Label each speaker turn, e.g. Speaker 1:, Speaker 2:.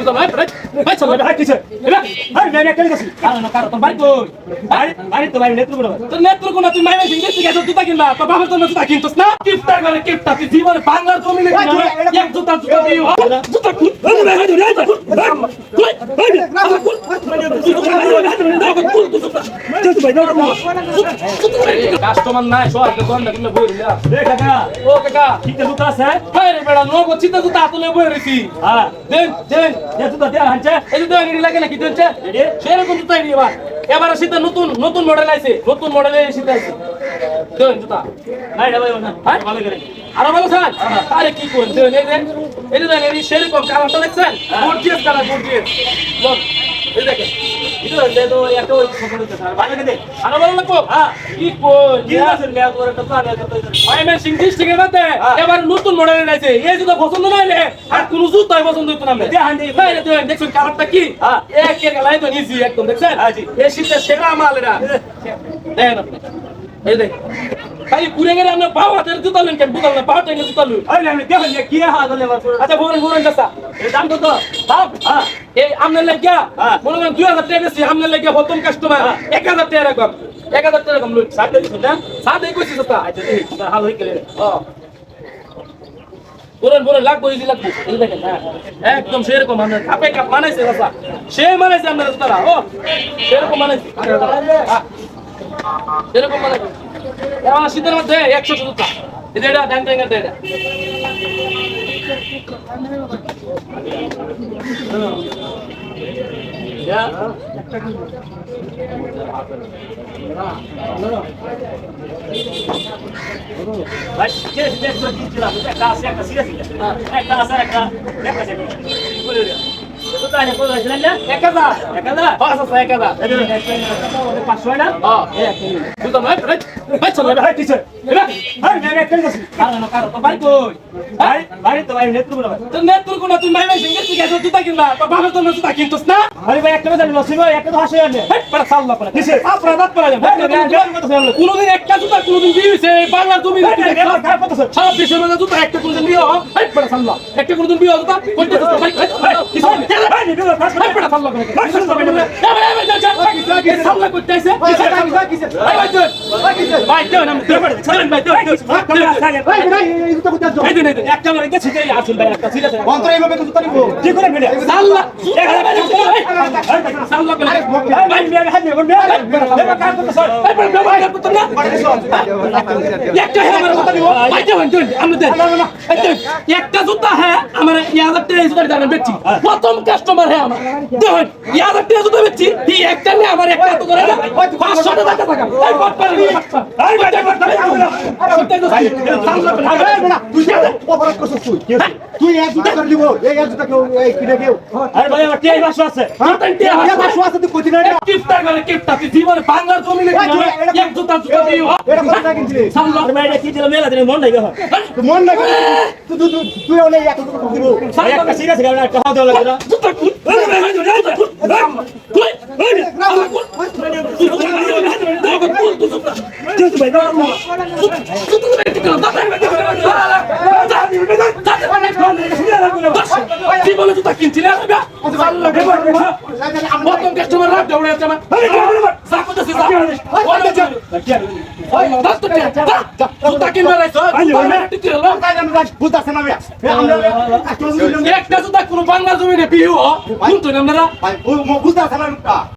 Speaker 1: বুঝলাম ভাই ভাই ভাই চল ভাই কিছে ভাই আমি একটা গেছি কারণ কারণ তোর বাড়ি কই বাড়ি বাড়ি তো বাড়ি নেত্রকোনা তোর নেত্রকোনা তুই মাইনে সিঙ্গে তুই গেছো জুতা কিনবা তোর বাবার জন্য জুতা কিনতস না কিফটার করে কিফটা তুই জীবনে বাংলার জমি এক জুতা জুতা দিও জুতা কুল ভাই ভাই ভাই কাস্টমার নাই সব দোকানটা কিনলে বই দিলা।
Speaker 2: এ কাকা।
Speaker 1: ও কাকা।
Speaker 2: ঠিকটা জুতা আছে?
Speaker 1: ভাই রে বেড়া নো চিন্তা জুতা তুলে বই রেছি
Speaker 2: হ্যাঁ।
Speaker 1: দেন দেন।
Speaker 2: এ জুতা দেয়া হানছে
Speaker 1: এই যে দেওয়া লাগে নাকি দিচ্ছে
Speaker 2: এডি?
Speaker 1: সেরকম জুতাই নিয়ে এবার। এবার শীতে নতুন নতুন মডেল আছে নতুন মডেলের শীতে আছে দেন জুতা।
Speaker 2: নাই রে ভাই না।
Speaker 1: হ্যাঁ?
Speaker 2: ভালো করে।
Speaker 1: আরও ভালো স্যার? আরে কি করুন? দেন এই যে এই যে দেখেন এই সেরকম কালারটা দেখছেন? গর্জিয়াস কালার গর্জিয়াস এই দেখেন
Speaker 2: ಇದು ಇದು ಯಾಕೋ ತಗೊಂಡಿದ್ದೆ ಸರ್ ಬಾಳೆಗೆ দে
Speaker 1: আরো ভালো লাগবো
Speaker 2: হ্যাঁ
Speaker 1: কি কোন
Speaker 2: কি আছে মে করে তো আগে তো
Speaker 1: মাইমের সিং ডিস্ট্রিক্টের মধ্যে
Speaker 2: হ্যাঁ।
Speaker 1: এবার নতুন মডেলের আছে এই জুতা পছন্দ না হলে আর কোন জুতাই পছন্দ হইতো না
Speaker 2: দে হান্ডি।
Speaker 1: ভাই রে দেখেন দেখছেন কালারটা কি
Speaker 2: হ্যাঁ।
Speaker 1: এক এক লাই তো নিছি একদম দেখছেন
Speaker 2: হ্যাঁ, জি।
Speaker 1: এই শীতে সেরা মাল এরা দেখেন আপনি এই দেখ ভাই ঘুরে গেলে আমরা পাও হাতের জুতা নেন কেন বুঝলাম না পাও টেনে জুতা লুই
Speaker 2: আই আমি দেখো কি হা গলে মার
Speaker 1: আচ্ছা ভোরেন ভোরেন কাছা
Speaker 2: এই দাম কত
Speaker 1: দাম
Speaker 2: হ্যাঁ
Speaker 1: এই আমনের লাগিয়া
Speaker 2: হ্যাঁ।
Speaker 1: মনে করেন দুই হাজার টাকা বেশি আমনের লাগিয়া প্রথম কাস্টমার
Speaker 2: হ্যাঁ।
Speaker 1: এক হাজার টাকা রাখবাম এক হাজার টাকা লুই
Speaker 2: সাথে দিছ না
Speaker 1: সাথে কইছি সস্তা।
Speaker 2: আচ্ছা দেখি হাল হই গেলে।
Speaker 1: বলেন বলেন লাগবো ইজি লাগবো। এই দেখেন হ্যাঁ একদম সেরকম মানে কাপে কাপ মানাইছে সে মানাইছে আপনারা তারা। ও সেরকম মানাইছে হ্যাঁ। সেরকম মানাইছে শীতের মধ্যে একশো জুতা এটা ড্যাং ড্যাং এটা
Speaker 2: একটা আছে একটা সিরিয়াস একটা আছে একটা একটা
Speaker 1: কোনদিন একটা জুতা কোনদিন দিয়ে হইছে বাংলার জমি সারা দেশের মধ্যে জুতা একটা কোনদিন বিয়ে হয় একটা কোনদিন বিয়ে হয়
Speaker 2: হাত
Speaker 1: একটা জুতা হ্যাঁ আমার প্রথম কাস্টমার হ্যাঁ আমার। দেখুন ইয়াদার তে জুতা বেচছি এই একটা নিয়ে আমার একটা তো করে 500 টাকা টাকা এই বাট পারে
Speaker 2: এই ভাই ভাই
Speaker 3: তুই এক জুতা করে দিব? এই এক জুতা কেউ এই কিনে কেউ?
Speaker 2: আরে ভাই আমার টিআই ভাষা আছে।
Speaker 3: তুই কইতি না
Speaker 1: কিফটা করে কিফটা তুই জীবনে বাংলার জমি এক জুতা দিও
Speaker 3: এটা কত টাকা কিনছিলি?
Speaker 1: সাল্লাহ
Speaker 2: আরে ভাই কি দিল মেলা দিন মন নাই গো!
Speaker 3: মন না তুই তুই তুই তুই ওলে এক জুতা দিব
Speaker 2: একটা সিরিয়াস গাড়ি একটা হাত দেওয়া না
Speaker 1: জুতা কুল কুল জীবনে জুতা কিনছি না প্রথম কাস্টমার রাত দৌড়ে আমার একটা জুতা কোনো বাংলা জমিনে বিহু কোন
Speaker 3: আপনারা বুঝতে